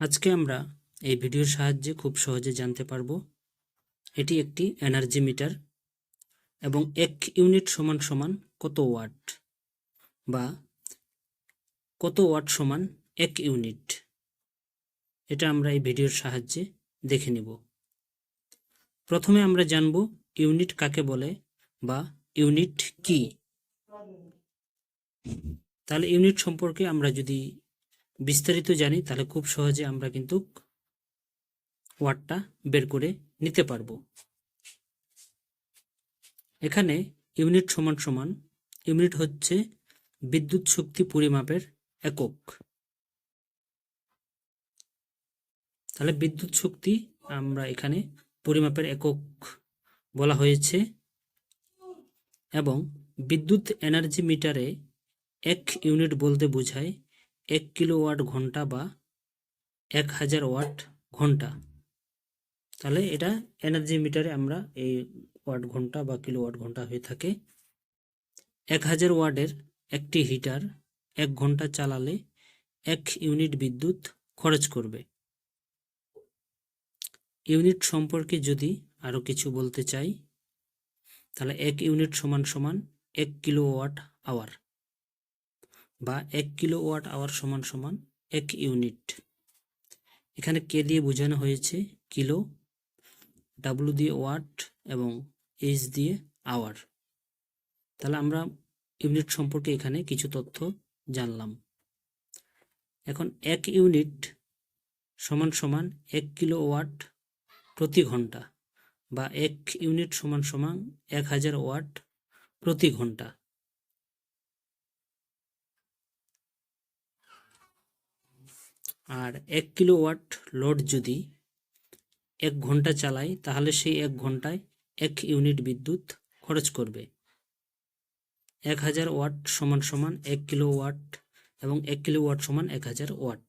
আজকে আমরা এই ভিডিওর সাহায্যে খুব সহজে জানতে পারব এটি একটি এনার্জি মিটার এবং এক ইউনিট সমান সমান কত ওয়াট বা কত ওয়াট সমান এক ইউনিট। এটা আমরা এই ভিডিওর সাহায্যে দেখে নিব। প্রথমে আমরা জানব ইউনিট কাকে বলে বা ইউনিট কি। তাহলে ইউনিট সম্পর্কে আমরা যদি বিস্তারিত জানি, তাহলে খুব সহজে আমরা কিন্তু ওয়ার্ডটা বের করে নিতে পারব। এখানে ইউনিট সমান সমান, ইউনিট হচ্ছে বিদ্যুৎ শক্তি পরিমাপের একক। তাহলে বিদ্যুৎ শক্তি আমরা এখানে পরিমাপের একক বলা হয়েছে এবং বিদ্যুৎ এনার্জি মিটারে এক ইউনিট বলতে বোঝায় এক কিলোওয়াট ঘণ্টা বা এক হাজার ওয়াট ঘণ্টা। তাহলে এটা এনার্জি মিটারে আমরা এই ওয়াট ঘণ্টা বা কিলোওয়াট ঘণ্টা হয়ে থাকে। এক হাজার ওয়াটের একটি হিটার এক ঘণ্টা চালালে এক ইউনিট বিদ্যুৎ খরচ করবে। ইউনিট সম্পর্কে যদি আরও কিছু বলতে চাই, তাহলে এক ইউনিট সমান সমান এক কিলোওয়াট আওয়ার বা এক কিলো ওয়াট আওয়ার সমান সমান এক ইউনিট। এখানে কে দিয়ে বোঝানো হয়েছে? কিলো ডাব্লু দিয়ে ওয়াট এবং এইচ দিয়ে আওয়ার। তাহলে আমরা ইউনিট সম্পর্কে এখানে কিছু তথ্য জানলাম। এখন এক ইউনিট সমান সমান এক কিলো ওয়াট প্রতি ঘণ্টা বা এক ইউনিট সমান সমান এক হাজার ওয়াট প্রতি ঘণ্টা। আর এক কিলো ওয়াট লোড যদি এক ঘণ্টা চালাই তাহলে সেই এক ঘন্টায় এক ইউনিট বিদ্যুৎ খরচ করবে। এক হাজার ওয়াট সমান সমান এক কিলো ওয়াট এবং এক কিলো ওয়াট সমান এক হাজার ওয়াট।